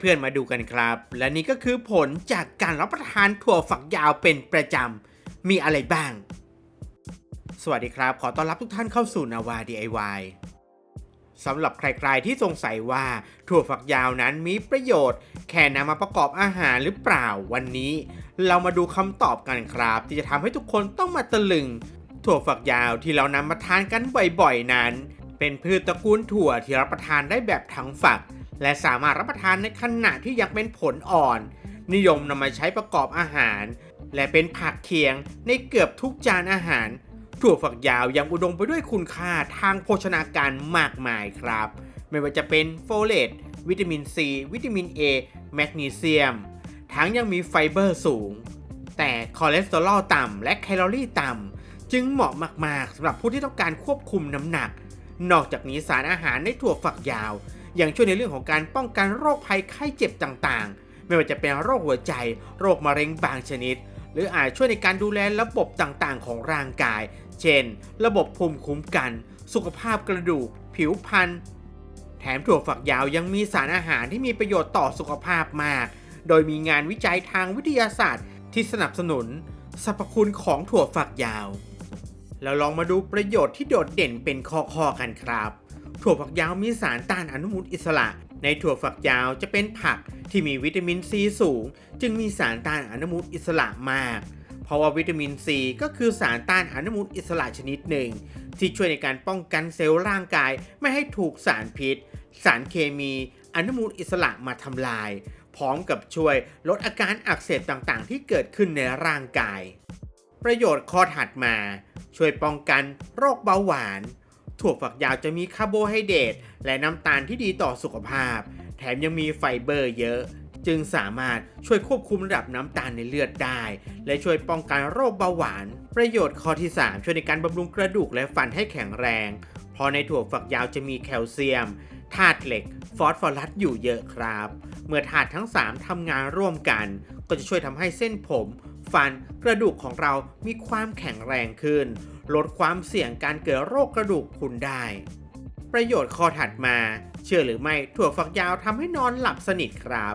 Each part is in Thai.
เพื่อนๆมาดูกันครับ และนี่ก็คือผลจากการรับประทานถั่วฝักยาวเป็นประจำ มีอะไรบ้าง สวัสดีครับ ขอต้อนรับทุกท่านเข้าสู่นาวา DIY สำหรับใครๆที่สงสัยว่าถั่วฝักยาวนั้นมีประโยชน์ แค่นำมาประกอบอาหารหรือเปล่าวันนี้ เรามาดูคำตอบกันครับ ที่จะทำให้ทุกคนต้องมาตะลึง ถั่วฝักยาวที่เรานำมาทานกันบ่อยๆนั้น เป็นพืชตระกูลถั่วที่รับประทานได้แบบทั้งฝัก และสามารถรับประทานในขณะที่ยังเป็นผลอ่อน นิยมนำมาใช้ประกอบอาหาร และเป็นผักเคียงในเกือบทุกจานอาหาร ถั่วฝักยาวยังอุดมไปด้วยคุณค่าทางโภชนาการมากมายครับ ไม่ว่าจะเป็นโฟเลตวิตามินซี วิตามิน A แมกนีเซียม ทั้งยังมีไฟเบอร์สูง แต่คอเลสเตอรอลต่ำและแคลอรี่ต่ำจึงเหมาะมาก ๆสำหรับผู้ที่ต้องการควบคุมน้ำหนัก นอกจากนี้สารอาหารในถั่วฝักยาว ยังช่วยในเรื่องของการป้องกันโรคภัยไข้เจ็บต่างๆ ไม่ว่าจะเป็นโรคหัวใจ โรคมะเร็งบางชนิด หรืออาจช่วยในการดูแลระบบต่างๆ ของร่างกาย เช่น ระบบภูมิคุ้มกัน สุขภาพกระดูก ผิวพรรณแถมถั่วฝักยาวยังมีสารอาหารที่มีประโยชน์ต่อสุขภาพมาก โดยมีงานวิจัยทางวิทยาศาสตร์ ที่สนับสนุนสรรพคุณของถั่วฝักยาว เราลองมาดูประโยชน์ที่โดดเด่นเป็นข้อๆกันครับ ถั่วฝักยาวมีสารต้านอนุมูลอิสระ ในถั่วฝักยาวจะเป็นผักที่มีวิตามินซีสูง จึงมีสารต้านอนุมูลอิสระมาก เพราะว่าวิตามินซีก็คือสารต้านอนุมูลอิสระชนิดหนึ่ง ที่ช่วยในการป้องกันเซลล์ร่างกายไม่ให้ถูกสารพิษ สารเคมีอนุมูลอิสระมาทำลาย พร้อมกับช่วยลดอาการอักเสบต่างๆ ที่เกิดขึ้นในร่างกาย ประโยชน์ข้อถัดมา ช่วยป้องกันโรคเบาหวาน ถั่วฝักยาวจะมีคาร์โบไฮเดรตและน้ำตาลที่ดีต่อสุขภาพ แถมยังมีไฟเบอร์เยอะ จึงสามารถช่วยควบคุมระดับน้ำตาลในเลือดได้ และช่วยป้องกันโรคเบาหวาน ประโยชน์ข้อที่ 3 ช่วยในการบำรุงกระดูกและฟันให้แข็งแรง เพราะในถั่วฝักยาวจะมีแคลเซียมธาตุเหล็ก ฟอสฟอรัสอยู่เยอะครับ เมื่อธาตุทั้ง 3ทำงานร่วมกัน ก็จะช่วยทำให้เส้นผม ฟัน กระดูกของเรามีความแข็งแรงขึ้น ลดความเสี่ยงการเกิดโรคกระดูกพรุนได้ ประโยชน์ข้อถัดมา เชื่อหรือไม่ถั่วฝักยาวทำให้นอนหลับสนิทครับ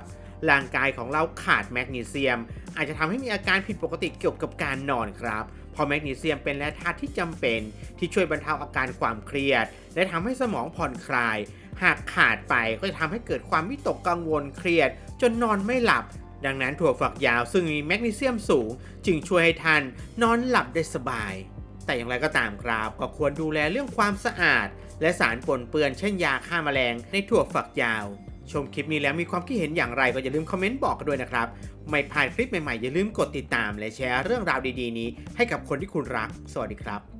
ร่างกายของเราขาดแมกนีเซียม อาจจะทำให้มีอาการผิดปกติเกี่ยวกับการนอนครับเพราะแมกนีเซียมเป็นแร่ธาตุที่จำเป็น ที่ช่วยบรรเทาอาการความเครียด และทำให้สมองผ่อนคลาย หากขาดไปก็จะทำให้เกิดความวิตกกังวลเครียด จนนอนไม่หลับ ดังนั้นถั่วฝักยาวซึ่งมีแมกนีเซียมสูง จึงช่วยให้ท่านนอนหลับได้สบาย แต่อย่างไรก็ตามครับก็ควรดูแลเรื่องความสะอาด และสารปนเปื้อนเช่นยาฆ่าแมลงในถั่วฝักยาว ชมคลิปนี้แล้วมีความคิดเห็นอย่างไรก็อย่าลืมคอมเมนต์บอกกันด้วยนะครับ ไม่พลาดคลิปใหม่ๆอย่าลืมกดติดตาม และแชร์เรื่องราวดีๆ นี้ให้กับคนที่คุณรัก สวัสดีครับ